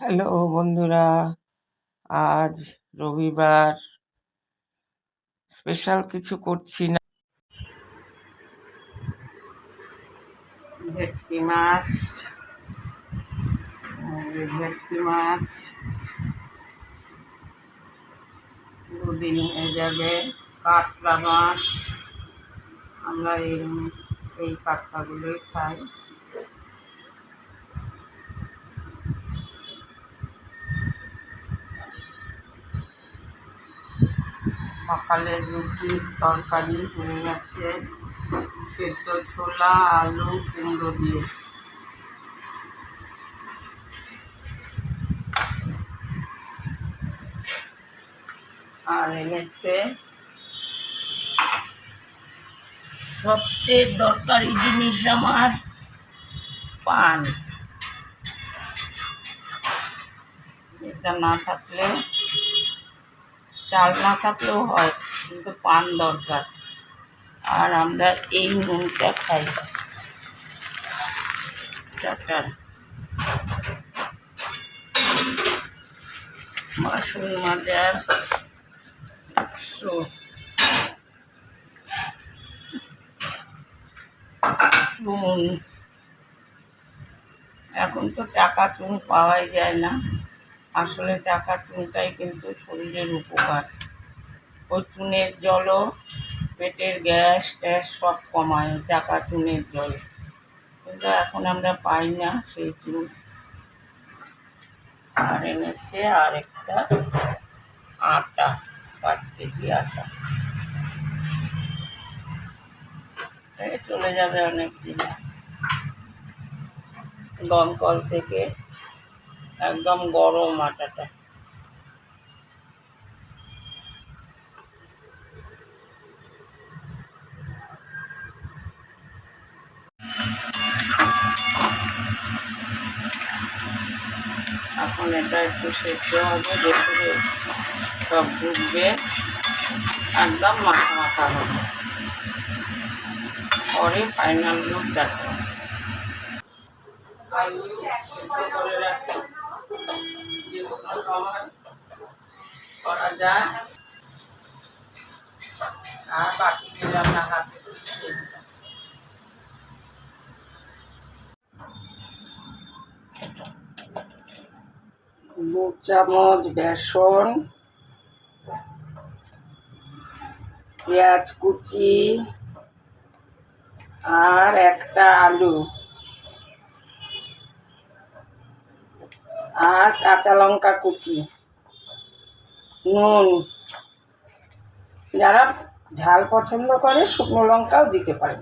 Hello বন্ধুরা, আজ রবিবার। স্পেশাল কিছু করছি না। ভেটকি মাছ ভেটকি মাছ। দুদিন হয়ে যাবে কাতলা মাছ। আমরা এই এই কাতলাগুলোই খাই। সকালে রুটি তরকারি হয়ে গেছে, সেদ্ধ ছোলা, আলু, কুমড়ো দিয়ে। আর এনেছে সবচেয়ে দরকারি জিনিস আমার পান। এটা না থাকলে চাল না থাকলেও হয়, কিন্তু পান দরকার। আর আমরা এই নুনটা খাই। টাটার। মাজার চুন এখন তো চাকা চুন পাওয়াই যায় না। আসলে চাকা চুনটাই কিন্তু শরীরের উপকার। ওই চুনের জলও পেটের গ্যাস ট্যাস সব কমায় চাকা চুনের জল। কিন্তু এখন আমরা পাই না সেই চুন আর এনেছে আর একটা আটা, পাঁচ কেজি আটা। চলে যাবে অনেক দিন দমকল থেকে একদম গরম আটাটা। এখন এটা একটু সেদ্ধ হবে, ভেতরে সব ঢুকবে। একদম মাথা মাথা হবে। পরে ফাইনাল লুক দেখো করা আর বাকি দিলাম না হাতে দু চামচ বেসন, পেঁয়াজ কুচি আর একটা আলু আর কাঁচা লঙ্কা কুচি। নুন। যারা ঝাল পছন্দ করে, শুকনো লঙ্কাও দিতে পারে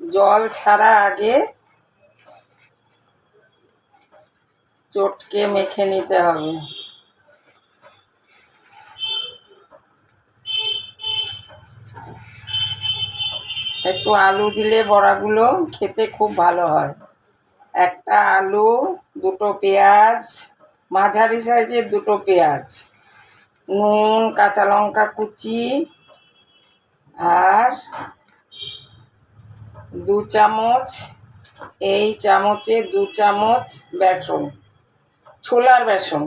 জল ছাড়া আগে চটকে মেখে নিতে হবে। একটু আলু দিলে বড়াগুলো খেতে খুব ভালো হয়। একটা আলু, দুটো পেঁয়াজ মাঝারি সাইজের দুটো পেঁয়াজ, নুন, কাঁচা লঙ্কা কুচি আর দু চামচ, এই চামচে দু চামচ বেসন, ছোলার বেসন।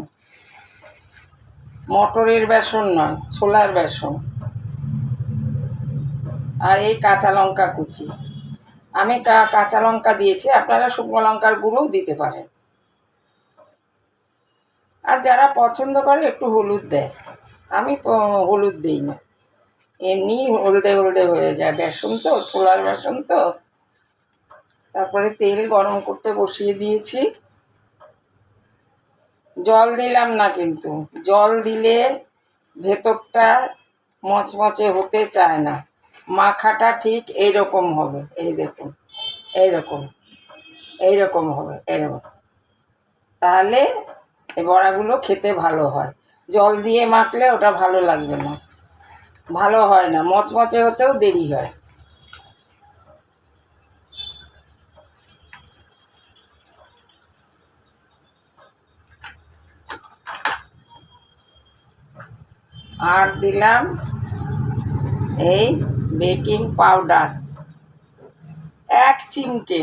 মটরের বেসন নয়, ছোলার বেসন। আর এই কাঁচা লঙ্কা কুচি। আমি কাঁচা লঙ্কা দিয়েছি, আপনারা শুকনো লঙ্কার গুঁড়োও দিতে পারেন। আর যারা পছন্দ করে একটু হলুদ দেয়। আমি হলুদ দিই না। এমনি হলদে হলদে হয়ে যায়। বেসন তো, ছোলার বেসন তো। তারপরে তেল গরম করতে বসিয়ে দিয়েছি। জল দিলাম না কিন্তু। জল দিলে ভেতরটা মচমচে হতে চায় না। মাখাটা ঠিক এইরকম হবে। এই দেখুন, এইরকম এইরকম হবে এরকম তাহলে এই বড়াগুলো খেতে ভালো হয়। জল দিয়ে মাখলে ওটা ভালো লাগবে না। ভালো হয় না, মচমচে হতেও দেরি হয়। আর দিলাম এই বেকিং পাউডার। এক চিমটে।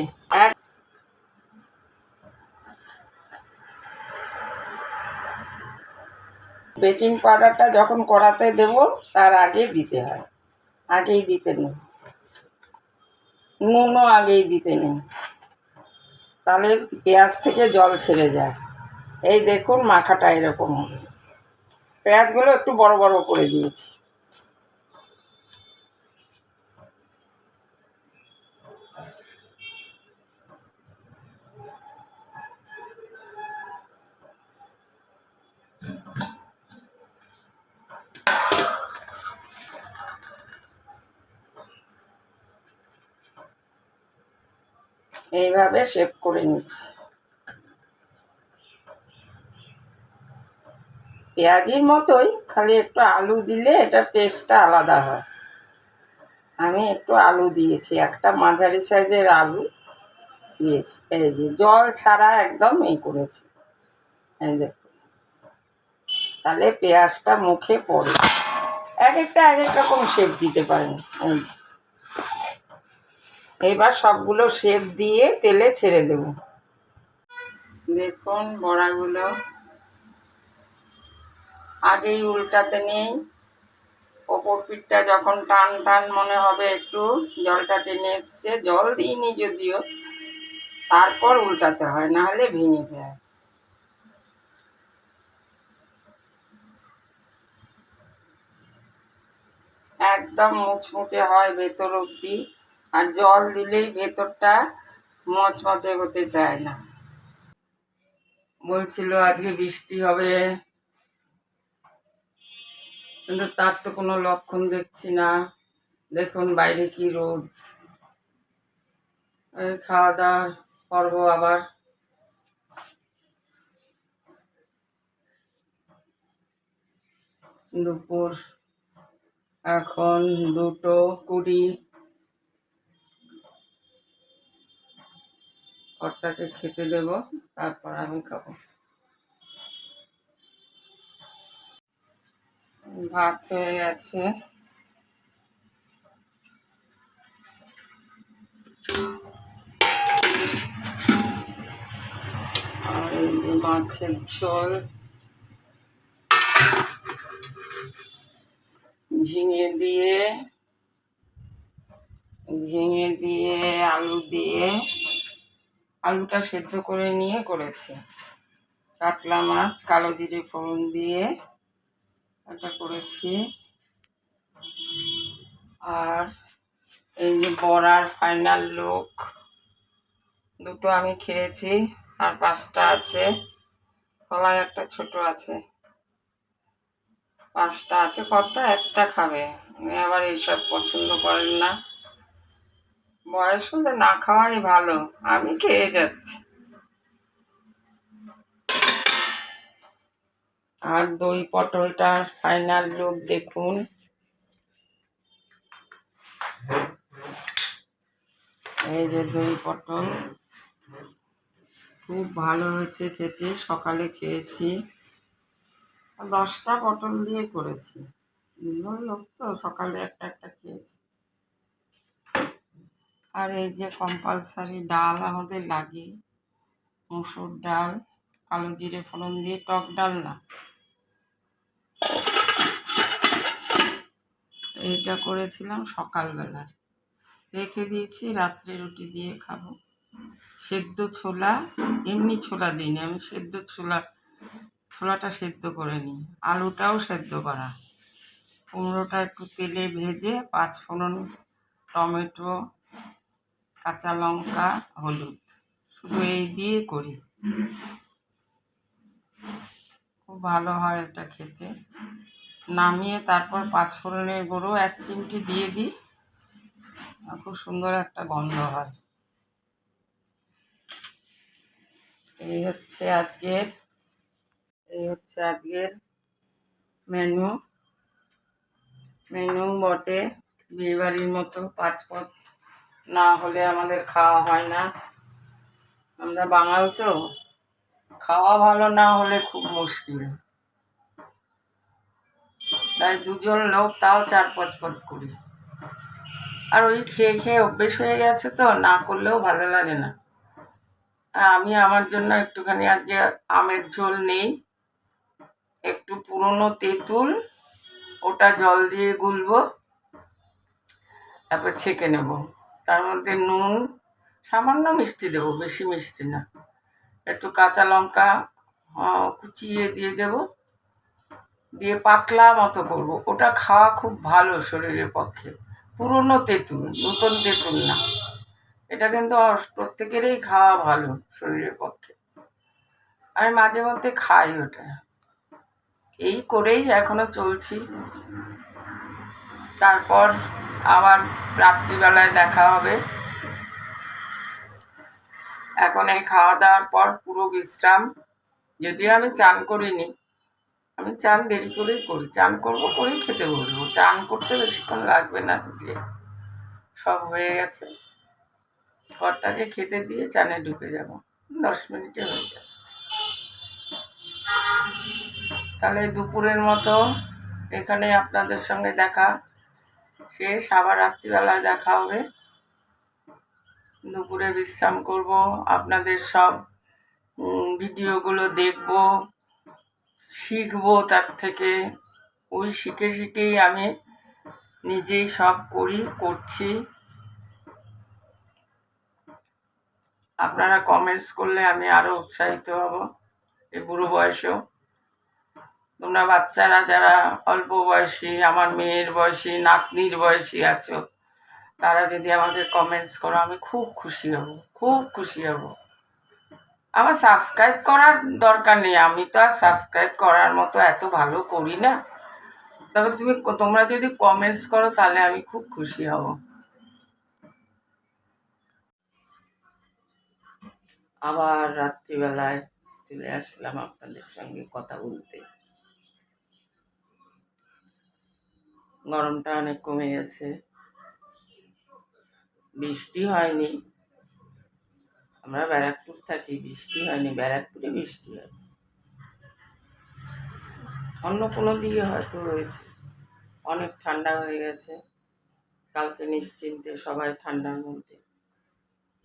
বেকিং পাউডারটা যখন করাতে দেব, তার আগে দিতে হয়। আগেই দিতে নেই নুনও আগেই দিতে নেই তাহলে পেঁয়াজ থেকে জল ছেড়ে যায়। এই দেখুন মাখাটা এরকম হবে। পেঁয়াজগুলো একটু বড় বড় করে দিয়েছি। এইভাবে শেপ করে নিচ্ছি। পেঁয়াজির মতোই, খালি একটু আলু দিলে এটা টেস্টটা আলাদা হয়। আমি একটু আলু দিয়েছি, একটা মাঝারি সাইজের আলু দিয়েছি। এই যে জল ছাড়া একদম এই করেছি। এই দেখুন। তাহলে পেঁয়াজটা মুখে পড়ে। এক একটা এক এক রকম শেপ দিতে পারেন। এই। এবার সবগুলো শেপ দিয়ে তেলে ছেড়ে দেব। দেখুন বড়াগুলো। আগেই উল্টাতে নেই। ওপর পিঠটা যখন টান টান মনে হবে একটু, জলটা টেনে এসছে। জল দিইনি যদিও। তারপর উল্টাতে হয় না হলে ভেঙে যায়। একদম মুচমুচে হয় ভেতর অব্দি আর জল দিলেই ভেতরটা মচমচে হতে চায় না। বলছিল, আজকে বৃষ্টি হবে। কিন্তু তার তো কোনো লক্ষণ দেখছি না। দেখুন বাইরে কি রোদ। খাওয়া দাওয়া করব আবার। দুপুর, এখন দুটো কুড়ি। কর্তাকে খেতে দেব, তারপর আমি খাব। ভাত হয়ে গেছে। আর মাছের ঝোল। ঝিঙে দিয়ে ঝিঙে দিয়ে, আলু দিয়ে। আলুটা সেদ্ধ করে নিয়ে করেছি। কাতলা মাছ, কালো জিরে ফোড়ন দিয়ে এটা করেছি। আর এই যে বড়ার ফাইনাল লুক দুটো আমি খেয়েছি আর পাঁচটা আছে। কলায় একটা ছোট আছে। পাঁচটা আছে কত একটা খাবে। উনি আবার এইসব পছন্দ করেন না। বয়স হলে না খাওয়াই ভালো। আমি খেয়ে যাচ্ছি। আর দই পটলটার ফাইনাল লুক দেখুন। এই যে দই পটল। খুব ভালো হয়েছে খেতে, সকালে খেয়েছি। দশটা পটল দিয়ে করেছি। লোক তো সকালে একটা একটা খেয়েছি। আর এই যে কম্পালসারি ডাল আমাদের লাগে। মুসুর ডাল, কালো জিরে ফোড়ন দিয়ে টক ডাল না। এইটা করেছিলাম সকালবেলার। রেখে দিয়েছি, রাত্রে রুটি দিয়ে খাব। সেদ্ধ ছোলা, এমনি ছোলা দিইনি, আমি সেদ্ধ ছোলা, ছোলাটা সেদ্ধ করে নিই। আলুটাও সেদ্ধ করা। কুমড়োটা একটু তেলে ভেজে পাঁচ ফোড়ন টমেটো কাঁচা লঙ্কা, হলুদ। শুধু এই দিয়ে করি। খুব ভালো হয় এটা খেতে। নামিয়ে তারপর পাঁচ ফোড়নের গুঁড়ো, এক চিমটি দিয়ে দিই। খুব সুন্দর একটা গন্ধ হয়। এই হচ্ছে আজকের, এই হচ্ছে আজকের মেনু মেনু বটে বিয়েবাড়ির মতো পাঁচ পথ না হলে আমাদের খাওয়া হয় না। আমরা বাঙাল তো, খাওয়া ভালো না হলে খুব মুশকিল। তাই দুজন লোক তাও চার পাঁচ পথ করি। আর ওই খেয়ে খেয়ে অভ্যেস হয়ে গেছে তো, না করলেও ভালো লাগে না। আর আমি আমার জন্য একটুখানি আজকে আমের ঝোল নেই। একটু পুরনো তেঁতুল, ওটা জল দিয়ে গুলবো, তারপর ছেঁকে নেব। তার মধ্যে নুন, সামান্য মিষ্টি দেবো, বেশি মিষ্টি না। একটু কাঁচা লঙ্কা কুচিয়ে দিয়ে দেব। দিয়ে পাতলা মতো করব। ওটা খাওয়া খুব ভালো শরীরের পক্ষে। পুরনো তেঁতুল, নতুন তেঁতুল না। এটা কিন্তু প্রত্যেকেরই খাওয়া ভালো শরীরের পক্ষে। আমি মাঝে মধ্যে খাই ওটা। এই করেই এখনও চলছি। তারপর আবার রাত্রিবেলায় দেখা হবে। এখন এই খাওয়া দাওয়ার পর পুরো বিশ্রাম। যদিও আমি চান করিনি। আমি চান দেরি করেই করি। চান করব করেই খেতে বসবো। চান করতে বেশিক্ষণ লাগবে না যে সব হয়ে গেছে। কর্তাকে খেতে দিয়ে চানে ঢুকে যাব। দশ মিনিটে হয়ে যাবে। তাহলে দুপুরের মতো এখানে আপনাদের সঙ্গে দেখা। শেষ আবার রাত্রিবেলায় দেখা হবে। দুপুরে বিশ্রাম করব, আপনাদের সব ভিডিওগুলো দেখব, শিখব তার থেকে। ওই শিখে শিখেই আমি নিজেই সব করি, করছি। আপনারা কমেন্টস করলে আমি আরও উৎসাহিত হব, এই বুড়ো বয়সেও। তোমরা বাচ্চারা যারা অল্প বয়সী, আমার মেয়ের বয়সী, নাতনির বয়সী আছো, তারা যদি আমাকে কমেন্টস করো, আমি খুব খুশি হব, খুব খুশি হব। আমার সাবস্ক্রাইব করার দরকার নেই, আমি তো আর সাবস্ক্রাইব করার মতো এত ভালো করি না। তবে তুমি তোমরা যদি কমেন্টস করো, তাহলে আমি খুব খুশি হব। আবার রাত্রিবেলায় চলে আসলাম আপনাদের সঙ্গে কথা বলতে। গরমটা অনেক কমে গেছে। বৃষ্টি হয়নি। আমরা ব্যারাকপুর থাকি, বৃষ্টি হয়নি। ব্যারাকপুরে বৃষ্টি হয়। অন্য কোনো দিকে হয়তো হয়েছে। অনেক ঠান্ডা হয়ে গেছে। কালকে নিশ্চিন্তে সবাই ঠান্ডার মধ্যে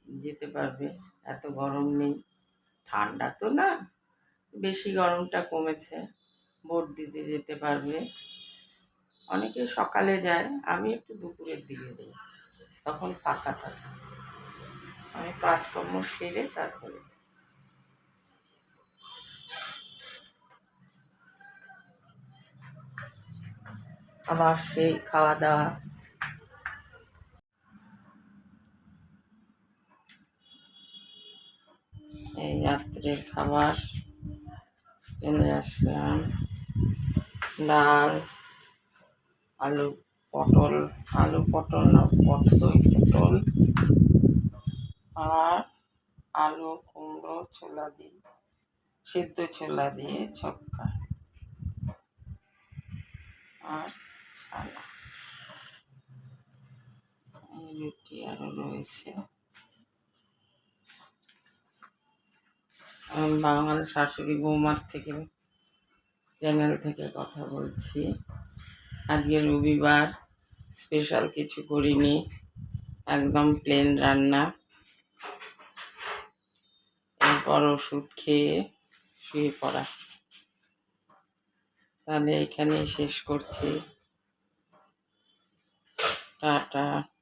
যেতে পারবে। এত গরম নেই। ঠান্ডা তো না। বেশি গরমটা কমেছে। ভোট দিতে যেতে পারবে। অনেকে সকালে যায়, আমি একটু দুপুরের দিকে যাই। তখন ফাঁকা থাকে। আমি কাজকর্ম সেরে তারপরে আবার সেই খাওয়া দাওয়া এই রাত্রের খাবার। চলে আসলাম। ডাল। আলু পটল আলু পটল না, পটল পটল। আর আলু, কুমড়ো ছোলা দিয়ে সেদ্ধ ছোলা দিয়ে ছক্কা। আর এই রুটি আরও রয়েছে। বাঙাল শাশুড়ি বৌমার থেকে, চ্যানেল থেকে কথা বলছি। আজকে রবিবার স্পেশাল কিছু করিনি, একদম প্লেন রান্না। এরপর ওষুধ খেয়ে শুয়ে পড়া। তাহলে এখানেই শেষ করছি। টাটা।